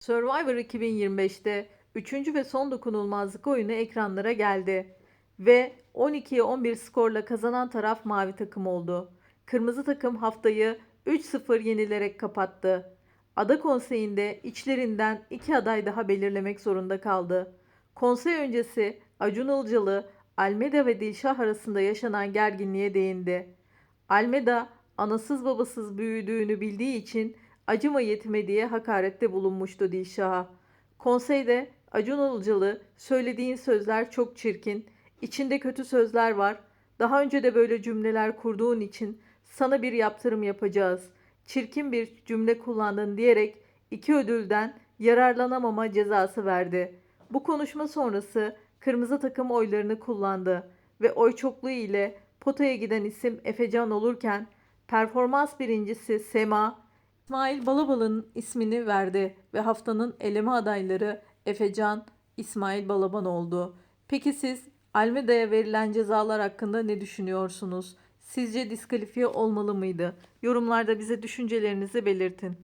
Survivor 2025'te 3. ve son dokunulmazlık oyunu ekranlara geldi ve 12'ye 11 skorla kazanan taraf mavi takım oldu. Kırmızı takım haftayı 3-0 yenilerek kapattı. Ada konseyinde içlerinden iki aday daha belirlemek zorunda kaldı. Konsey öncesi Acun Ilıcalı, Almeda ve Dilşah arasında yaşanan gerginliğe değindi. Almeda anasız babasız büyüdüğünü bildiği için acıma yetime diye hakarette bulunmuştu Dilşah'a. Konseyde Acun Ilıcalı söylediğin sözler çok çirkin, içinde kötü sözler var. Daha önce de böyle cümleler kurduğun için sana bir yaptırım yapacağız. Çirkin bir cümle kullandın diyerek iki ödülden yararlanamama cezası verdi. Bu konuşma sonrası kırmızı takım oylarını kullandı ve oy çokluğu ile potaya giden isim Efecan olurken performans birincisi Sema İsmail Balaban'ın ismini verdi ve haftanın eleme adayları Efecan, İsmail Balaban oldu. Peki siz Almeda'ya verilen cezalar hakkında ne düşünüyorsunuz? Sizce diskalifiye olmalı mıydı? Yorumlarda bize düşüncelerinizi belirtin.